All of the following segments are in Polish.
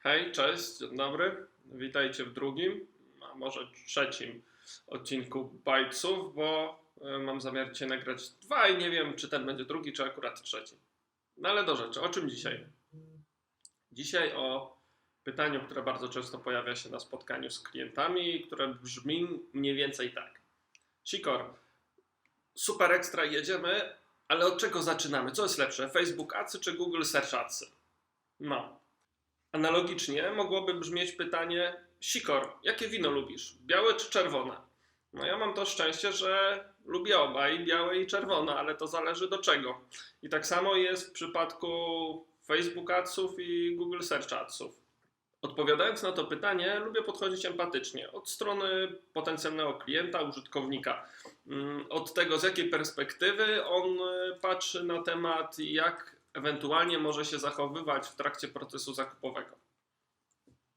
Hej, cześć, dzień dobry. Witajcie w drugim, a może trzecim odcinku Bajców, bo e, mam zamiar dzisiaj nagrać dwa i nie wiem, czy ten będzie drugi, czy akurat trzeci. No ale do rzeczy, o czym dzisiaj? Dzisiaj o pytaniu, które bardzo często pojawia się na spotkaniu z klientami, które brzmi mniej więcej tak. Sikor, super ekstra, jedziemy, ale od czego zaczynamy? Co jest lepsze, Facebook Adsy czy Google Search Adsy? No. Analogicznie mogłoby brzmieć pytanie: Sikor, jakie wino lubisz? Białe czy czerwone? No ja mam to szczęście, że lubię oba, i białe, i czerwone, ale to zależy do czego. I tak samo jest w przypadku Facebook Adsów i Google Search Adsów. Odpowiadając na to pytanie, lubię podchodzić empatycznie od strony potencjalnego klienta, użytkownika, Mm, od tego z jakiej perspektywy on y, patrzy na temat jak ewentualnie może się zachowywać w trakcie procesu zakupowego.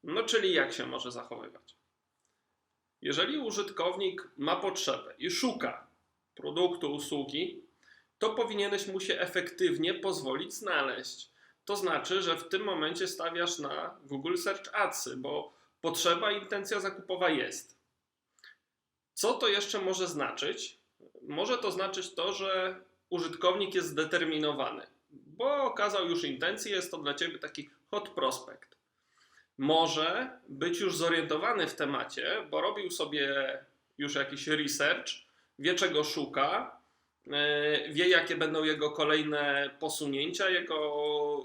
No, czyli jak się może zachowywać. Jeżeli użytkownik ma potrzebę i szuka produktu, usługi, to powinieneś mu się efektywnie pozwolić znaleźć. To znaczy, że w tym momencie stawiasz na Google Search Adsy, bo potrzeba, intencja zakupowa jest. Co to jeszcze może znaczyć? Może to znaczyć to, że użytkownik jest zdeterminowany, bo okazał już intencję, jest to dla ciebie taki hot prospekt. Może być już zorientowany w temacie, bo robił sobie już jakiś research, wie czego szuka, yy, wie jakie będą jego kolejne posunięcia, jego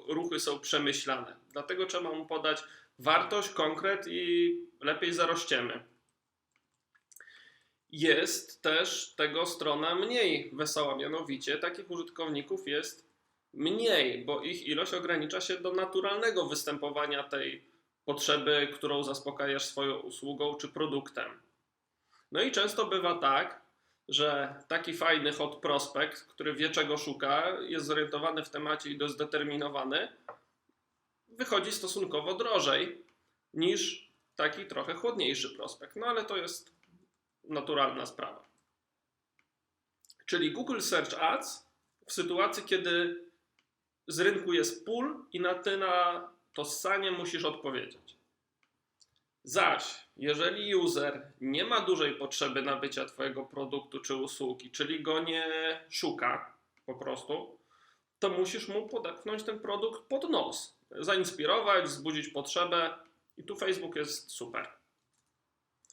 ruchy są przemyślane. Dlatego trzeba mu podać wartość, konkret i lepiej zarościemy jest też tego strona mniej wesoła. Mianowicie takich użytkowników jest mniej, bo ich ilość ogranicza się do naturalnego występowania tej potrzeby, którą zaspokajasz swoją usługą czy produktem. No i często bywa tak, że taki fajny hot prospekt, który wie czego szuka, jest zorientowany w temacie i zdeterminowany, wychodzi stosunkowo drożej niż taki trochę chłodniejszy prospekt. No ale to jest naturalna sprawa. Czyli Google Search Ads w sytuacji, kiedy z rynku jest pól i na ty na to ssanie musisz odpowiedzieć. Zaś, jeżeli user nie ma dużej potrzeby nabycia Twojego produktu czy usługi, czyli go nie szuka po prostu, to musisz mu podepchnąć ten produkt pod nos, zainspirować, wzbudzić potrzebę i tu Facebook jest super.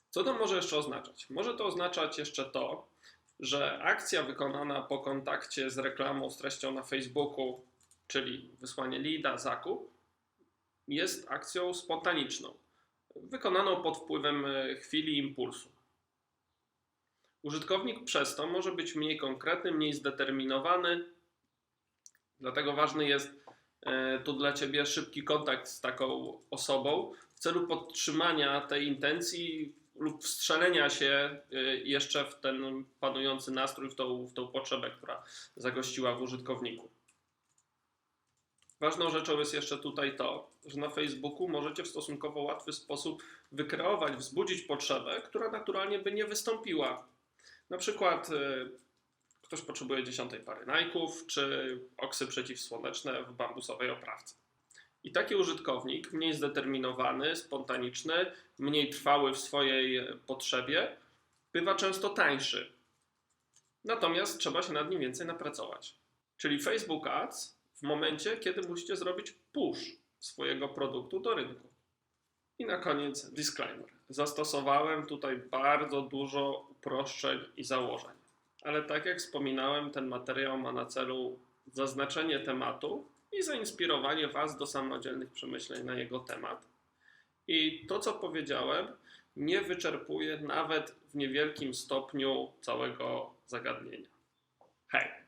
Co to może jeszcze oznaczać? Może to oznaczać jeszcze to, że akcja wykonana po kontakcie z reklamą, z treścią na Facebooku, czyli wysłanie leada, zakup, jest akcją spontaniczną, wykonaną pod wpływem e, chwili impulsu. Użytkownik przez to może być mniej konkretny, mniej zdeterminowany, dlatego ważny jest e, tu dla Ciebie szybki kontakt z taką osobą w celu podtrzymania tej intencji lub wstrzelenia się y, jeszcze w ten panujący nastrój, w tą, w tą potrzebę, która zagościła w użytkowniku. Ważną rzeczą jest jeszcze tutaj to, że na Facebooku możecie w stosunkowo łatwy sposób wykreować, wzbudzić potrzebę, która naturalnie by nie wystąpiła. Na przykład y, ktoś potrzebuje dziesiątej pary Nike'ów, czy oksy przeciwsłoneczne w bambusowej oprawce. I taki użytkownik, mniej zdeterminowany, spontaniczny, mniej trwały w swojej potrzebie, bywa często tańszy. Natomiast trzeba się nad nim więcej napracować. Czyli Facebook Ads w momencie, kiedy musicie zrobić push swojego produktu do rynku. I na koniec disclaimer. Zastosowałem tutaj bardzo dużo uproszczeń i założeń. Ale tak jak wspominałem, ten materiał ma na celu zaznaczenie tematu i zainspirowanie Was do samodzielnych przemyśleń na jego temat. I to, co powiedziałem, nie wyczerpuje nawet w niewielkim stopniu całego zagadnienia. Hej!